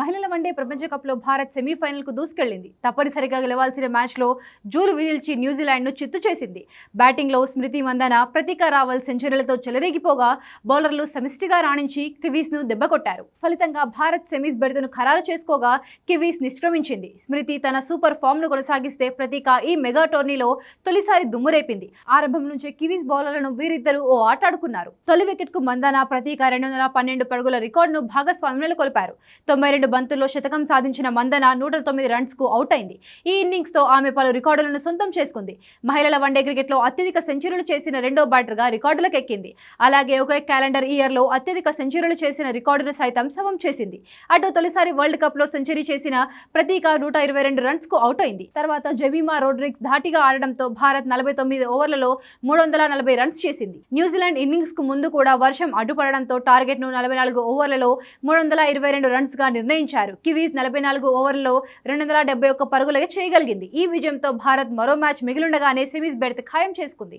మహిళల వన్డే ప్రపంచ కప్లో భారత్ సెమీఫైనల్కు దూసుకెళ్ళింది తప్పనిసరిగా గెలవాల్సిన మ్యాచ్లో జూలు విదిల్చి న్యూజిలాండ్ను చిత్తు చేసింది. బ్యాటింగ్లో స్మృతి మందన ప్రతీక రావల్ సెంచరీలతో చెలరేగిపోగా బౌలర్లు సమిష్టిగా రాణించి కివీస్ను దెబ్బకొట్టారు. ఫలితంగా భారత్ సెమీస్ బెడతను ఖరారు చేసుకోగా కివీస్ నిష్క్రమించింది. స్మృతి తన సూపర్ ఫామ్ను కొనసాగిస్తే ప్రతీక ఈ మెగా టోర్నీలో తొలిసారి దుమ్మురేపింది ఆరంభం నుంచే కివీస్ బౌలర్లను వీరిద్దరూ ఓ ఆటాడుకున్నారు తొలి వికెట్కు మందన ప్రతీక రెండు వందల పన్నెండు పరుగుల రికార్డును భాగస్వామ్యంలో కొలిపారు. తొంభై రెండు బంతుల్లో శతకం సాధించిన మందన నూట తొమ్మిది రన్స్కు అవుట్ అయింది. ఈ ఇన్నింగ్స్తో ఆమె పలు రికార్డులను సొంతం చేసుకుంది. మహిళల వన్డే క్రికెట్లో అత్యధిక సెంచరీలు చేసిన రెండో బ్యాటర్గా రికార్డులకు ఎక్కింది. అలాగే ఒకే క్యాలెండర్ ఇయర్లో అత్యధిక సెంచరీలు చేసిన రికార్డును సైతం సమం చేసింది. అటు తొలిసారి వరల్డ్ కప్లో సెంచరీ చేసిన ప్రతీక నూట ఇరవై రెండు రన్స్కు అవుట్ అయింది. తర్వాత జమీమా రోడ్రిక్స్ ధాటిగా ఆడడంతో భారత్ నలభై తొమ్మిది ఓవర్లలో మూడు వందల నలభై రన్స్ చేసింది. న్యూజిలాండ్ ఇన్నింగ్స్కు ముందు కూడా వర్షం అడ్డుపడడంతో టార్గెట్ను నలభై నాలుగు ఓవర్లలో మూడు వందల ఇరవై రెండు రన్స్గా నిర్ణయించారు నిర్ణయించారు. కివీస్ నలభై నాలుగు ఓవర్లలో రెండు వందల డెబ్బై ఒక్క పరుగులుగా చేయగలిగింది. ఈ విజయంతో భారత్ మరో మ్యాచ్ మిగిలుండగానే సెమీస్ బెర్త్ ఖాయం చేసుకుంది.